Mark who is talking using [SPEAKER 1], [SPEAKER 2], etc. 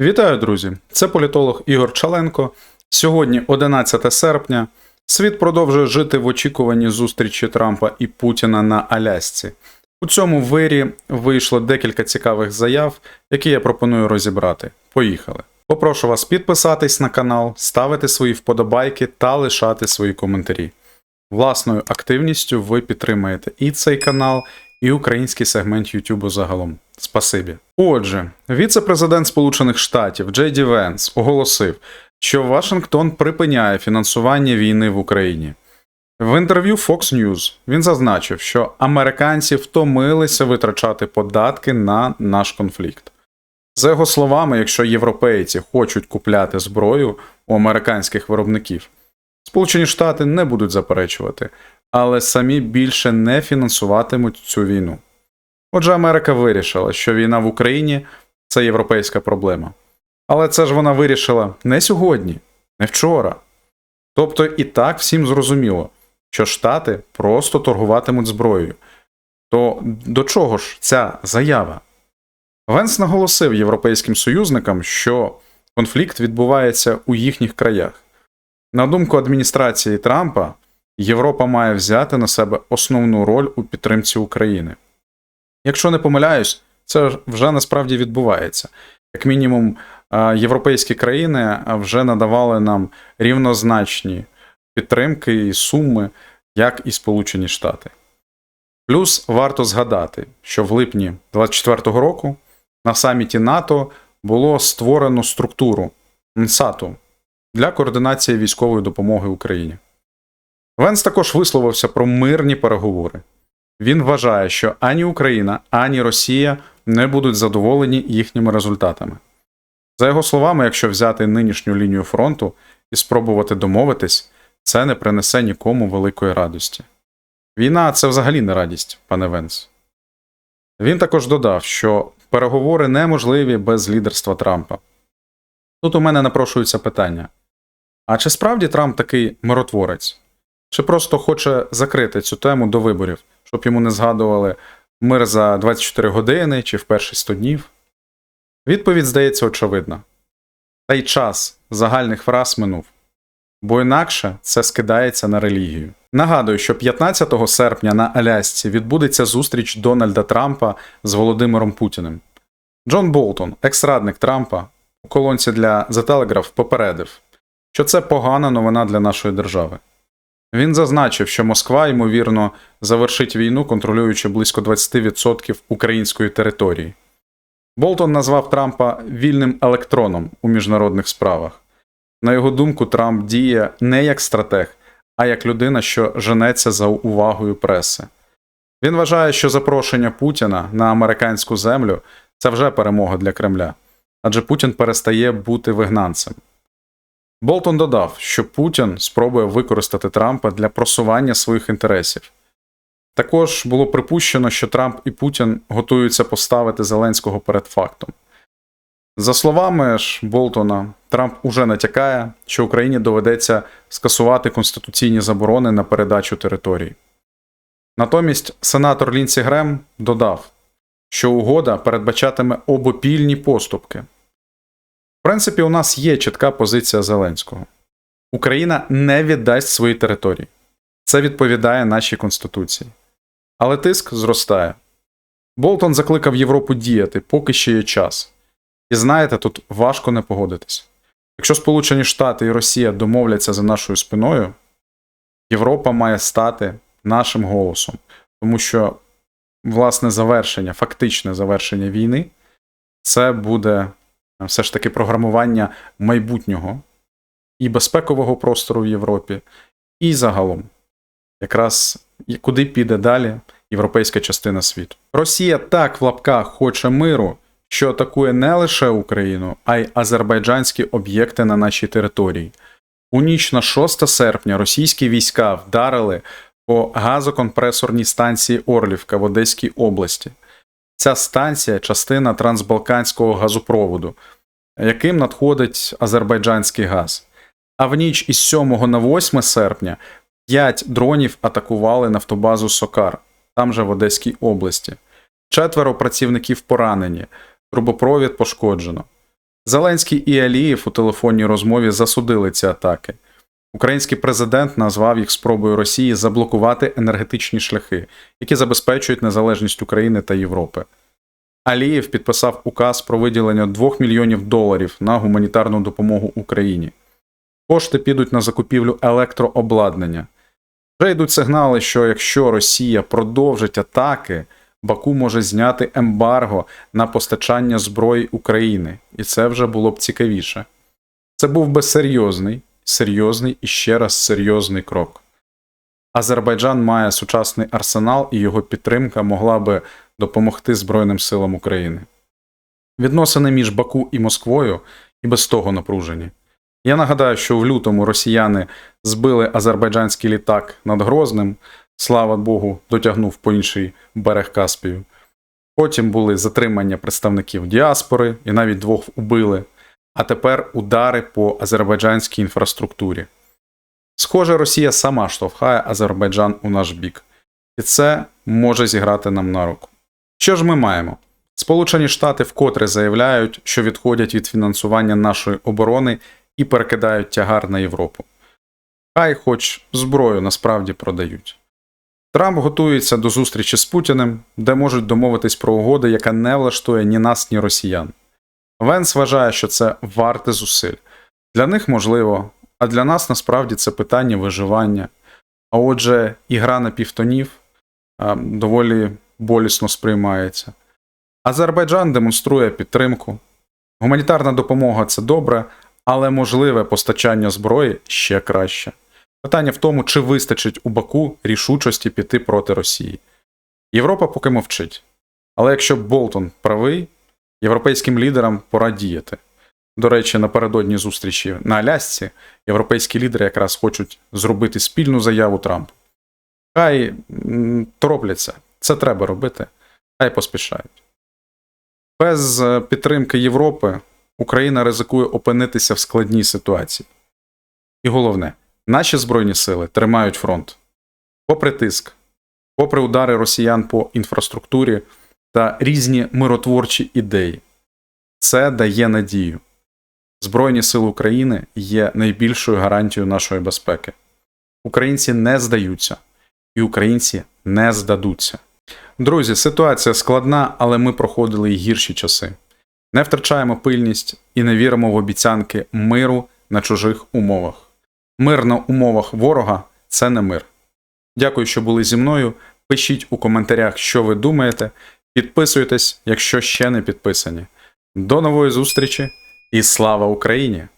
[SPEAKER 1] Вітаю, друзі! Це політолог Ігор Чаленко. Сьогодні 11 серпня. Світ продовжує жити в очікуванні зустрічі Трампа і Путіна на Алясці. У цьому вирі вийшло декілька цікавих заяв, які я пропоную розібрати. Поїхали. Попрошу вас підписатись на канал, ставити свої вподобайки та лишати свої коментарі. Власною активністю ви підтримаєте і цей канал, і український сегмент Ютубу загалом. Спасибі. Отже, віце-президент Сполучених Штатів Джей Ді Венс оголосив, що Вашингтон припиняє фінансування війни в Україні. В інтерв'ю Fox News він зазначив, що американці втомилися витрачати податки на наш конфлікт. За його словами, якщо європейці хочуть купляти зброю у американських виробників, Сполучені Штати не будуть заперечувати, але самі більше не фінансуватимуть цю війну. Отже, Америка вирішила, що війна в Україні це європейська проблема. Але це ж вона вирішила не сьогодні, не вчора. Тобто і так всім зрозуміло, що Штати просто торгуватимуть зброєю. То до чого ж ця заява? Венс наголосив європейським союзникам, що конфлікт відбувається у їхніх краях. На думку адміністрації Трампа, Європа має взяти на себе основну роль у підтримці України. Якщо не помиляюсь, це вже насправді відбувається. Як мінімум, е, європейські країни вже надавали нам рівнозначні підтримки і суми, як і Сполучені Штати. Плюс варто згадати, що в липні 2024 року на саміті НАТО було створено структуру НСАТу для координації військової допомоги Україні. Венс також висловився про мирні переговори. Він вважає, що ані Україна, ані Росія не будуть задоволені їхніми результатами. За його словами, якщо взяти нинішню лінію фронту і спробувати домовитись, це не принесе нікому великої радості. Війна це взагалі не радість, пане Венс. Він також додав, що переговори неможливі без лідерства Трампа. Тут у мене напрошується питання: а чи справді Трамп такий миротворець? Чи просто хоче закрити цю тему до виборів, щоб йому не згадували мир за 24 години чи в перші 100 днів? Відповідь здається очевидна. Та й час загальних фраз минув, бо інакше це скидається на релігію. Нагадую, що 15 серпня на Алясці відбудеться зустріч Дональда Трампа з Володимиром Путіним. Джон Болтон, екс-радник Трампа, у колонці для The Telegraph попередив, що це погана новина для нашої держави. Він зазначив, що Москва, ймовірно, завершить війну, контролюючи близько 20% української території. Болтон назвав Трампа вільним електроном у міжнародних справах. На його думку, Трамп діє не як стратег, а як людина, що женеться за увагою преси. Він вважає, що запрошення Путіна на американську землю це вже перемога для Кремля, адже Путін перестає бути вигнанцем. Болтон додав, що Путін спробує використати Трампа для просування своїх інтересів. Також було припущено, що Трамп і Путін готуються поставити Зеленського перед фактом. За словами ж Болтона, Трамп уже натякає, що Україні доведеться скасувати конституційні заборони на передачу територій. Натомість сенатор Лінсі Грем додав, що угода передбачатиме обопільні поступки. Принципі, у нас є чітка позиція Зеленського. Україна не віддасть свої території. Це відповідає нашій Конституції. Але тиск зростає. Болтон закликав Європу діяти, поки ще є час. І знаєте, тут важко не погодитись. Якщо Сполучені Штати і Росія домовляться за нашою спиною, Європа має стати нашим голосом, тому що, власне, завершення, фактичне завершення війни, це буде все ж таки програмування майбутнього і безпекового простору в Європі, і загалом, якраз куди піде далі європейська частина світу. Росія так в лапках хоче миру, що атакує не лише Україну, а й азербайджанські об'єкти на нашій території. У ніч на 6 серпня російські війська вдарили по газокомпресорній станції Орлівка в Одеській області. Ця станція частина трансбалканського газопроводу, яким надходить азербайджанський газ. А в ніч із 7 на 8 серпня 5 дронів атакували нафтобазу Сокар, там же в Одеській області. Четверо працівників поранені, трубопровід пошкоджено. Зеленський і Алієв у телефонній розмові засудили ці атаки. Український президент назвав їх спробою Росії заблокувати енергетичні шляхи, які забезпечують незалежність України та Європи. Алієв підписав указ про виділення 2 мільйонів доларів на гуманітарну допомогу Україні. Кошти підуть на закупівлю електрообладнання. Вже йдуть сигнали, що якщо Росія продовжить атаки, Баку може зняти ембарго на постачання зброї України, і це вже було б цікавіше. Це був би серйозний, серйозний і ще раз серйозний крок. Азербайджан має сучасний арсенал, і його підтримка могла би допомогти Збройним силам України. Відносини між Баку і Москвою і без того напружені. Я нагадаю, що в лютому росіяни збили азербайджанський літак над Грозним, слава Богу, дотягнув по інший берег Каспію. Потім були затримання представників діаспори і навіть двох убили, а тепер удари по азербайджанській інфраструктурі. Схоже, Росія сама штовхає Азербайджан у наш бік, і це може зіграти нам на руку. Що ж ми маємо? Сполучені Штати вкотре заявляють, що відходять від фінансування нашої оборони і перекидають тягар на Європу. Хай хоч зброю насправді продають. Трамп готується до зустрічі з Путіним, де можуть домовитись про угоду, яка не влаштує ні нас, ні росіян. Венс вважає, що це варте зусиль. Для них можливо, а для нас насправді це питання виживання. А отже, ігра на півтонів доволі болісно сприймається. Азербайджан демонструє підтримку. Гуманітарна допомога це добре, але можливе постачання зброї ще краще. Питання в тому, чи вистачить у Баку рішучості піти проти Росії. Європа поки мовчить. Але якщо Болтон правий, європейським лідерам пора діяти. До речі, напередодні зустрічі на Алясці європейські лідери якраз хочуть зробити спільну заяву Трампу. Хай торопляться, це треба робити, хай поспішають. Без е, підтримки Європи Україна ризикує опинитися в складній ситуації. І головне, наші Збройні сили тримають фронт. Попри тиск, попри удари росіян по інфраструктурі та різні миротворчі ідеї. Це дає надію. Збройні сили України є найбільшою гарантією нашої безпеки. Українці не здаються, і українці не здадуться. Друзі, ситуація складна, але ми проходили і гірші часи. Не втрачаємо пильність і не віримо в обіцянки миру на чужих умовах. Мир на умовах ворога це не мир. Дякую, що були зі мною. Пишіть у коментарях, що ви думаєте. Підписуйтесь, якщо ще не підписані. До нової зустрічі і слава Україні!